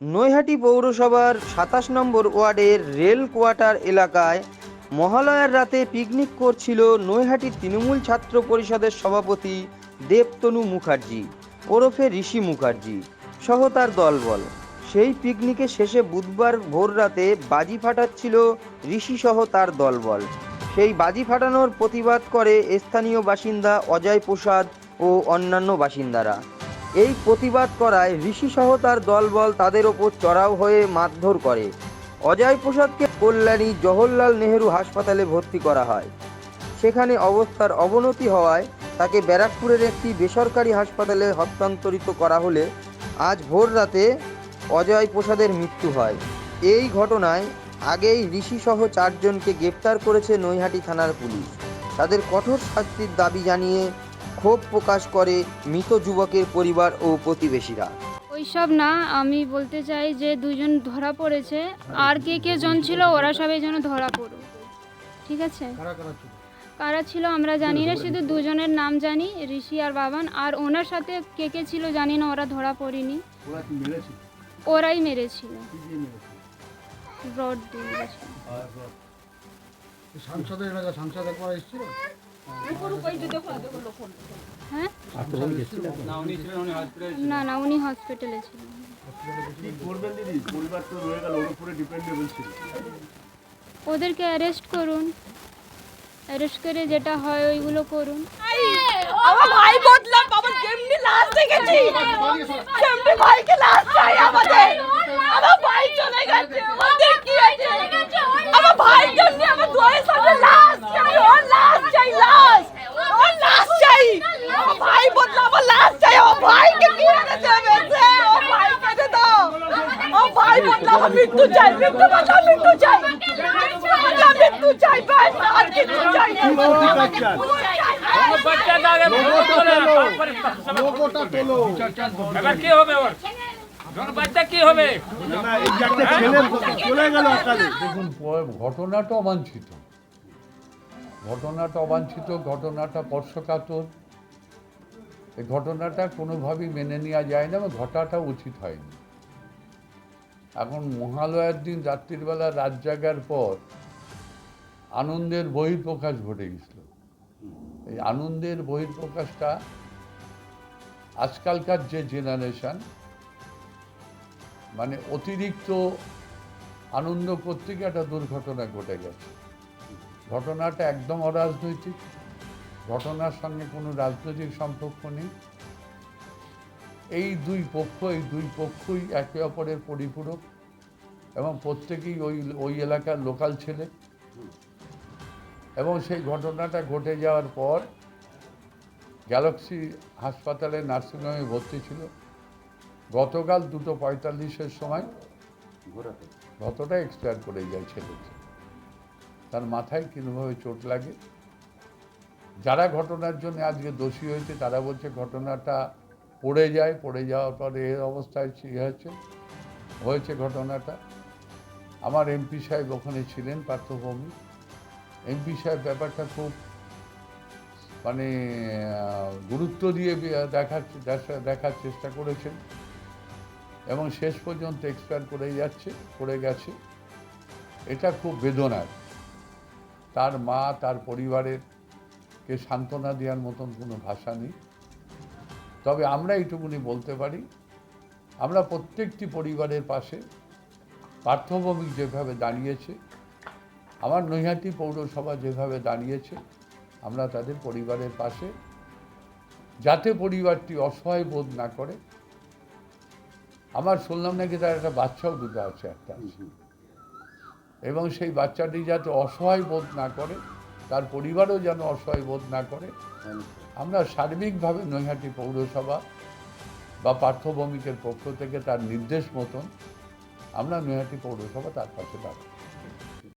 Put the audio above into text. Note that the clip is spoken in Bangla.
নৈহাটি পৌরসভার সাতাশ নম্বর ওয়ার্ডের রেল কোয়ার্টার এলাকায় মহালয়ার রাতে পিকনিক করছিল নৈহাটি তৃণমূল ছাত্র পরিষদের সভাপতি দেবতনু মুখার্জি, ওরফে ঋষি মুখার্জি সহ তার দলবল। সেই পিকনিকে শেষে বুধবার ভোর রাতে বাজি ফাটাচ্ছিল ঋষি সহ তার দলবল। সেই বাজি ফাটানোর প্রতিবাদ করে স্থানীয় বাসিন্দা অজয় প্রসাদ ও অন্যান্য বাসিন্দারা। এই প্রতিবাদ করায় ঋষি সহ তার দলবল তাদের ওপর চড়াও হয়ে মারধর করে। অজয় প্রসাদকে কল্যাণী জওহরলাল নেহেরু হাসপাতালে ভর্তি করা হয়। সেখানে অবস্থার অবনতি হওয়ায় তাকে ব্যারাকপুরের একটি বেসরকারি হাসপাতালে হস্তান্তরিত করা হলে আজ ভোর রাতে অজয় প্রসাদের মৃত্যু হয়। এই ঘটনায় আগেই ঋষি সহ চারজনকে গ্রেপ্তার করেছে নৈহাটি থানার পুলিশ। তাদের কঠোর শাস্তির দাবি জানিয়ে ক্ষোভ প্রকাশ করে মৃত যুবকের পরিবার ও প্রতিবেশীরা। ওইসব না আমি বলতে চাই যে দুজন ধরা পড়েছে আর কে কে জন ছিল ওরা সবাই যেন ধরা পড়ুক। ঠিক আছে? কারা ছিল? আমরা জানি না শুধু দুজনের নাম জানি ঋষি আর বাবান আর ওনার সাথে কে কে ছিল জানি না ওরা ধরা পড়েনি। ওরাই মেরেছিল। রড দিয়ে এলাকা সাংসদ একবার এসেছিল? হ্যাঁ না না উনি হসপিটালে ছিলেন। কি করবেন দিদি পরিবার তো রয়ে গেল ওর উপরে ডিপেন্ডেবল ছিল ওদেরকে অ্যারেস্ট করুন। অ্যারেস্ট করে যেটা হয় ওইগুলো করুন। আমার ভাই বদলাম বাবা যেমনি লাশ দেখেছি? ভাইকে লাশ চাই আমাদের আমার ভাই চলে গেছে আমাদের কি আছে আমার ভাই জন্য আমার দুয়ের সাথে লাশ চাই ওর লাশ চাই লাশ ওর লাশ চাই আমার ভাই বদলা আমার লাশ চাই আমার ভাইকে কি এনেছে বেঁচে ও ভাইকে দে দাও ও ভাই বদলা আমার মৃত্যু চাই মৃত্যু বদলা মৃত্যু চাই। মৃত্যু মৃত্যু চাই আর কিছু চাই না। লোগোটা তোলো। এবার কি হবে ওর বাচ্চা কি হবে? না এই যে একটা ছেলে চলে গেল অকালে দেখুন ঘটনাটা অবাঞ্ছিত। ঘটনাটা অবাঞ্ছিত ঘটনাটা স্পর্শকাতর এই ঘটনাটা কোনোভাবেই মেনে নেওয়া যায় না এবং ঘটাটা উচিত হয়নি। এখন মহালয়ার দিন, রাত্রিবেলা রাত জাগার পর আনন্দের বহিঃপ্রকাশ ঘটে গেছিল। এই আনন্দের বহিঃপ্রকাশটা আজকালকার যে জেনারেশান মানে অতিরিক্ত আনন্দ করতে গিয়ে একটা দুর্ঘটনা ঘটে গেছে। ঘটনাটা একদম অরাজনৈতিক, ঘটনার সঙ্গে কোনো রাজনৈতিক সম্পর্ক নেই। এই দুই পক্ষ এই দুই পক্ষই একে অপরের পরিপূরক এবং প্রত্যেকেই ওই ওই এলাকার লোকাল ছেলে। এবং সেই ঘটনাটা ঘটে যাওয়ার পর গ্যালাক্সি হাসপাতালে নার্সিংহোমে ভর্তি ছিল। গতকাল দুটো পঁয়তাল্লিশের সময় গতটা এক্সপায়ার করে যায় ছেলেটি তার মাথায় কীভাবে চোট লাগে? যারা ঘটনার জন্য আজকে দোষী হয়েছে তারা বলছে ঘটনাটা পড়ে যায়, পড়ে যাওয়ার পরে এর অবস্থায় হয়েছে হয়েছে ঘটনাটা। আমার এমপি সাহেব ওখানে ছিলেন, পার্থভূমি। এমপি সাহেব ব্যাপারটা খুব মানে গুরুত্ব দিয়ে দেখার দেখার চেষ্টা করেছেন এবং শেষ পর্যন্ত এক্সপায়ার করে যাচ্ছে, করে গেছে। এটা খুব বেদনার। তার মা, তার পরিবারের কে সান্ত্বনা দেওয়ার মতন কোনো ভাষা নেই। তবে আমরা এইটুকুনি বলতে পারি আমরা প্রত্যেকটি পরিবারের পাশে পার্থভূমিক যেভাবে দাঁড়িয়েছে আমার নৈহাটি পৌরসভা যেভাবে দাঁড়িয়েছে আমরা তাদের পরিবারের পাশে যাতে পরিবারটি অসহায় বোধ না করে। আমার শুনলাম নাকি তার একটা বাচ্চাও দুটো আছে একটা এবং সেই বাচ্চাটি যাতে অসহায় বোধ না করে তার পরিবারও যেন অসহায় বোধ না করে আমরা সার্বিকভাবে নৈহাটি পৌরসভা বা পার্থভৌমিকের পক্ষ থেকে তার নির্দেশ মতন আমরা নৈহাটি পৌরসভা তার পাশে দাঁড়াই।